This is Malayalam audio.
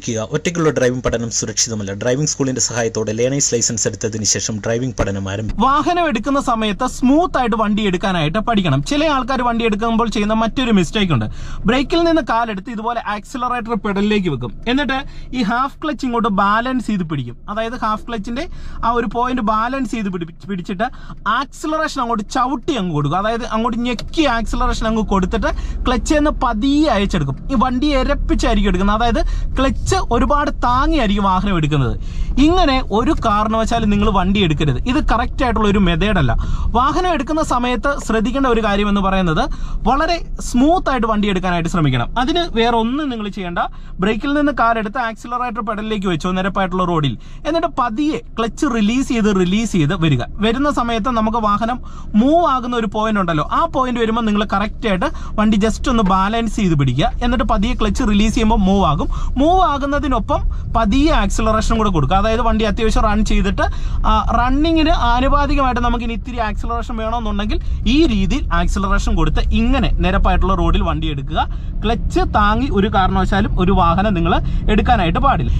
ശ്രദ്ധിക്കുക ഒറ്റയ്ക്കുള്ള ഡ്രൈവിംഗ് പഠനം സുരക്ഷിതമല്ല. ഡ്രൈവിംഗ് സ്കൂളിന്റെ സഹായത്തോടെ ലേണേഴ്സ് ലൈസൻസ് എടുത്തതിന് ശേഷം ഡ്രൈവിംഗ് പഠനം ആരംഭിക്കും വാഹനം എടുക്കുന്ന സമയത്ത് സ്മൂത്ത് ആയിട്ട് വണ്ടി എടുക്കാനായിട്ട് പഠിക്കണം. ചില ആൾക്കാർ വണ്ടി എടുക്കുമ്പോൾ ചെയ്യുന്ന മറ്റൊരു മിസ്റ്റേക്ക് ഉണ്ട്. ബ്രേക്കിൽ നിന്ന് കാലെടുത്ത് ഇതുപോലെ ആക്സിലറേറ്റർ പെഡലിലേക്ക് വെക്കും. എന്നിട്ട് ഈ ഹാഫ് ക്ലച്ച് ഇങ്ങോട്ട് ബാലൻസ് ചെയ്ത് പിടിക്കും. അതായത് ഹാഫ് ക്ലച്ചിന്റെ ആ ഒരു പോയിന്റ് ബാലൻസ് ചെയ്ത് പിടി- പിടിച്ചിട്ട് ആക്സിലറേഷൻ അങ്ങോട്ട് ചവിട്ടി അങ്ങ് കൊടുക്കും. അതായത് അങ്ങോട്ട് ഞെക്കി ആക്സിലറേഷൻ അങ്ങ് കൊടുത്തിട്ട് ക്ലച്ച് എന്ന് പതിയെ അയച്ചെടുക്കും. ഈ വണ്ടി എരപ്പിച്ചായിരിക്കും എടുക്കുന്നത്. അതായത് ക്ലച്ച് ഒരുപാട് താങ്ങിയായിരിക്കും വാഹനം എടുക്കുന്നത്. ഇങ്ങനെ ഒരു കാരണവശാലും നിങ്ങൾ വണ്ടി എടുക്കരുത്. ഇത് കറക്റ്റ് ആയിട്ടുള്ള ഒരു മെത്തേഡല്ല വാഹനം എടുക്കുന്ന സമയത്ത് ശ്രദ്ധിക്കേണ്ട ഒരു കാര്യം എന്ന് പറയുന്നത് വളരെ സ്മൂത്ത് ആയിട്ട് വണ്ടി എടുക്കാനായിട്ട് ശ്രമിക്കണം. അതിന് വേറെ ഒന്നും നിങ്ങൾ ചെയ്യേണ്ട. ബ്രേക്കിൽ നിന്ന് കാർ എടുത്ത് ആക്സിലറേറ്റർ പെഡലിലേക്ക് വെച്ചോ നിരപ്പായിട്ടുള്ള റോഡിൽ എന്നിട്ട് പതിയെ ക്ലച്ച് റിലീസ് ചെയ്ത് റിലീസ് ചെയ്ത് വരിക. വരുന്ന സമയത്ത് നമുക്ക് വാഹനം മൂവ് ആകുന്ന ഒരു പോയിന്റ് ഉണ്ടല്ലോ. ആ പോയിന്റ് വരുമ്പോൾ നിങ്ങൾ കറക്റ്റ് ആയിട്ട് വണ്ടി ജസ്റ്റ് ഒന്ന് ബാലൻസ് ചെയ്ത് പിടിക്കുക. എന്നിട്ട് പതിയെ ക്ലച്ച് റിലീസ് ചെയ്യുമ്പോൾ മൂവ് ആകും. മൂവ് ആകുന്നതിനൊപ്പം പതിയെ ആക്സിലറേഷൻ കൂടെ കൊടുക്കുക. അതായത് വണ്ടി അത്യാവശ്യം റൺ ചെയ്തിട്ട് റണ്ണിങ്ങിന് ആനുപാതികമായിട്ട് നമുക്ക് ഇനി ഇത്തിരി ആക്സിലറേഷൻ വേണമെന്നുണ്ടെങ്കിൽ ഈ രീതിയിൽ ആക്സിലറേഷൻ കൊടുത്ത് ഇങ്ങനെ നിരപ്പായിട്ടുള്ള റോഡിൽ വണ്ടി എടുക്കുക. ക്ലച്ച് താങ്ങി ഒരു കാരണവശാലും ഒരു വാഹനം നിങ്ങൾ എടുക്കാനായിട്ട് പാടില്ല.